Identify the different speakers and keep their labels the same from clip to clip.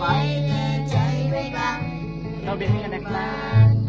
Speaker 1: ไว้ในใจไว้บ้งเราเป็นกันนะครับ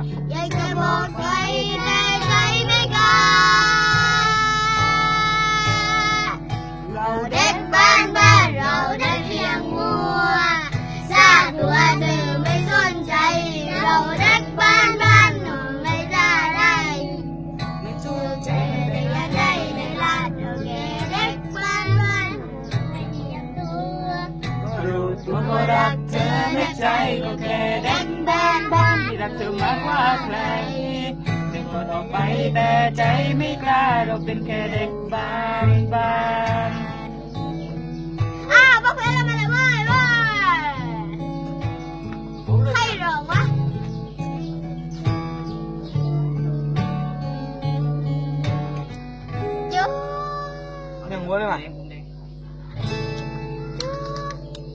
Speaker 1: ดับอยากจะ
Speaker 2: บอ
Speaker 1: ก
Speaker 2: ใค
Speaker 1: รแต่ใจไม่กล้าเราเด็กบ้านบ้านเราได้เพียงมัวซาตัวเธมไม่สนใจ เราเด็กบ้านบ้านหนูไม่ได้ไรไม่สนใจแต่ยังได้ในลาดเราแก่เด็กบ้านบ้านหนูไม่เพียงตัวรู้ตัวก็รักเธอในใจก็แค่เด็ก รักเธอ
Speaker 2: มา
Speaker 1: กกว่าใค
Speaker 2: รถึ
Speaker 1: ง
Speaker 2: อดอ
Speaker 1: อกไปแต่ใจไม่กล้า
Speaker 2: เรา
Speaker 1: เป็นแค่เด็กบางบางอ้าวพวกเพื่อนเรามาแล้วเว้ยเว้ยใค
Speaker 2: รร้องวะจุ๊บหนึ่งวัวได้ไหม